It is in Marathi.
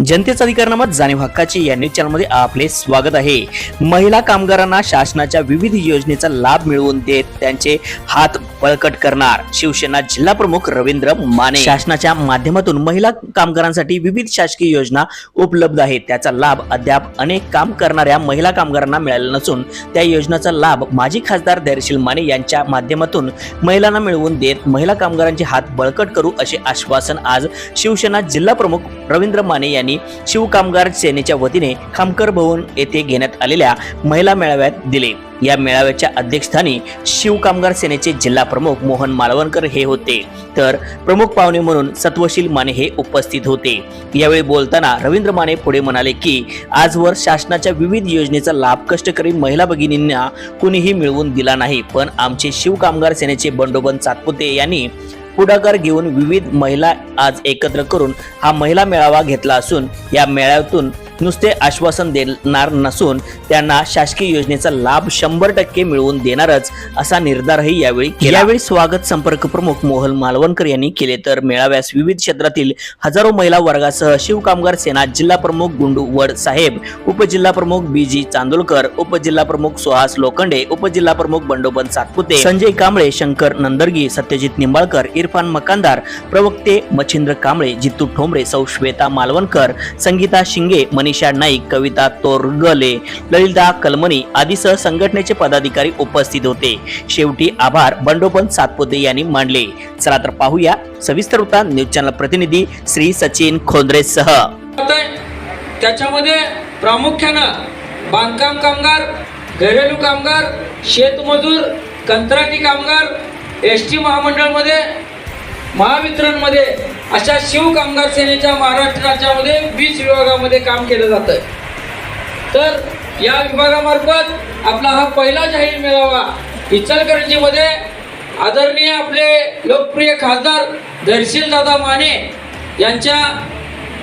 जनतेचा अधिकारनामा जाणीव हक्काची या न्यूज चॅनलमध्ये आपले स्वागत आहे. महिला कामगारांना शासनाच्या विविध योजनेचा लाभ मिळवून देत त्यांचे हात बळकट करणार शिवसेना जिल्हा प्रमुख रवींद्र माने. शासनाच्या माध्यमातून महिला कामगारांसाठी विविध शासकीय योजना उपलब्ध आहेत. त्याचा लाभ अद्याप अनेक काम करणाऱ्या महिला कामगारांना मिळाला नसून त्या योजनेचा लाभ माजी खासदार धैर्यशील माने यांच्या माध्यमातून महिलांना मिळवून देत महिला कामगारांचे हात बळकट करू असे आश्वासन आज शिवसेना जिल्हा प्रमुख रवींद्र माने यांनी शिवकामगार सेनेच्या वतीने खामकर भवन येथे घेण्यात आलेल्या महिला मेळाव्यात दिले. या मेळाव्याच्या अध्यक्षस्थानी शिवकामगार सेनेचे जिल्हा प्रमुख मोहन मालवणकर हे होते. तर प्रमुख पाहुणे म्हणून सत्वशील माने हे उपस्थित होते. यावेळी बोलताना रवींद्र माने पुढे म्हणाले की आजवर शासनाच्या विविध योजनेचा लाभ कष्टकरी महिला भगिनींना कुणीही मिळवून दिला नाही पण आमचे शिवकामगार सेनेचे बंडोबन सातपुते यांनी पुढाकार घेऊन विविध महिला आज एकत्र करून हा महिला मेळावा घेतला असून या मेळाव्यातून नुसते आश्वासन देणार नसून त्यांना शासकीय योजनेचा लाभ शंभर टक्के मिळवून देणारच असा निर्धारही यावेळी यावेळी स्वागत संपर्क प्रमुख मोहन मालवणकर यांनी केले. तर मेळाव्यास विविध क्षेत्रातील हजारो महिला वर्गासह शिवकामगार सेना जिल्हा प्रमुख गुंडू वड साहेब उपजिल्हा प्रमुख बी जी चांदोलकर उपजिल्हा प्रमुख सुहास लोखंडे उपजिल्हा प्रमुख बंडोबन सातपुते संजय कांबळे शंकर नंदरगी सत्यजित निंबाळकर इरफान मकानदार प्रवक्ते मच्छिंद्र कांबळे जितू ठोंबरे सौ श्वेता मालवणकर संगीता शिंगे मनीषा नाईक कविता तोरगले ललिता कलमणी आदीसह संघटनेचे पदाधिकारी उपस्थित होते. शेवटी आभार बंडोपंत सातपुते यांनी मांडले. चला तर पाहूया सविस्तर वृत्तांत न्यूज चॅनल प्रतिनिधी श्री सचिन खोंद्रे सह. त्याच्यामध्ये प्रामुख्यानं बांधकाम कामगार घरेलू कामगार शेतमजूर कंत्राटी कामगार एस टी महामंडळमध्ये महावितरणमध्ये अशा शिव कामगार सेनेच्या महाराष्ट्र राज्यामध्ये वीज विभागामध्ये काम केलं जातं तर या विभागामार्फत आपला हा पहिला जाहीर मेळावा इचलकरंजीमध्ये आदरणीय आपले लोकप्रिय खासदार धैर्यशील दादा माने यांच्या